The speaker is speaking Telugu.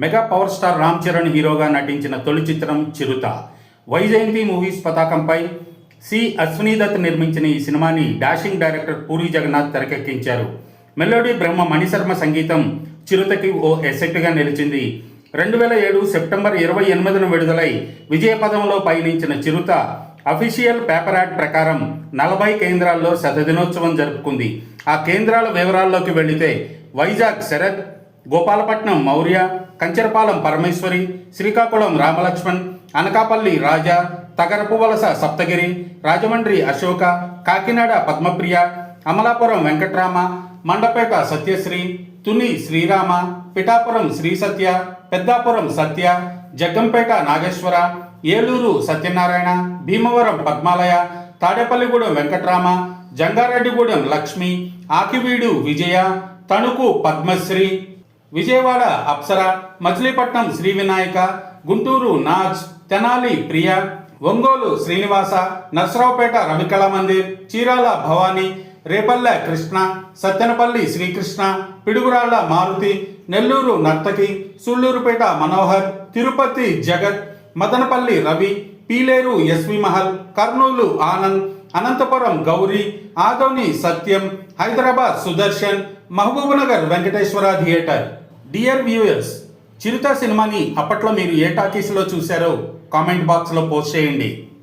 Mega power star Ram Charan హీరోగా నటించిన తొలి చిత్రం చిరుత. వైజయంతి మూవీస్ పతాకంపై సి అశ్విని దత్ నిర్మించిన ఈ సినిమాని డాషింగ్ డైరెక్టర్ పూరి జగన్నాథ్ తెరకెక్కించారు. మెలోడీ బ్రహ్మ మణిశర్మ సంగీతం చిరుతకి ఓ ఎసెట్గా నిలిచింది. రెండు వేల ఏడు సెప్టెంబర్ ఇరవై ఎనిమిదిన విడుదలై విజయపదంలో పయనించిన చిరుత అఫీషియల్ పేపర్ యాడ్ ప్రకారం నలభై కేంద్రాల్లో శతదినోత్సవం జరుపుకుంది. ఆ కేంద్రాల వివరాల్లోకి వెళితే వైజాగ్ శరత్ గోపాలపట్నం మౌర్య కంచరపాలెం పరమేశ్వరి శ్రీకాకుళం రామలక్ష్మణ్ అనకాపల్లి రాజా తగరపు వలస సప్తగిరి రాజమండ్రి అశోక కాకినాడ పద్మప్రియ అమలాపురం వెంకట్రామ మండపేట సత్యశ్రీ తుని శ్రీరామ పిఠాపురం శ్రీ సత్య పెద్దాపురం సత్య జగ్గంపేట నాగేశ్వర ఏలూరు సత్యనారాయణ భీమవరం పద్మాలయ తాడేపల్లిగూడెం వెంకట్రామ జంగారెడ్డిగూడెం లక్ష్మి ఆకివీడు విజయ తణుకు పద్మశ్రీ విజయవాడ అప్సర మచిలీపట్నం శ్రీ వినాయక గుంటూరు నాజ్ తెనాలి ప్రియ Ongole Srinivasa Narasaraopet రవికళ Mandir Chirala Bhavani Repalle Krishna Sattenapalli Srikrishna Piduguralla Maruti Nellore నర్తకి Sullurpeta Manohar Tirupati Jagat Madanapalle Ravi Piler SV Mahal Kurnool Anand Anantapur Gowri Adoni Satyam Hyderabad Sudarshan Mahabubnagar Venkateswara theatre. Dear viewers Chirutha సినిమాని అప్పట్లో మీరు ఏ టాకీస్లో చూశారో కామెంట్ బాక్స్లో పోస్ట్ చేయండి.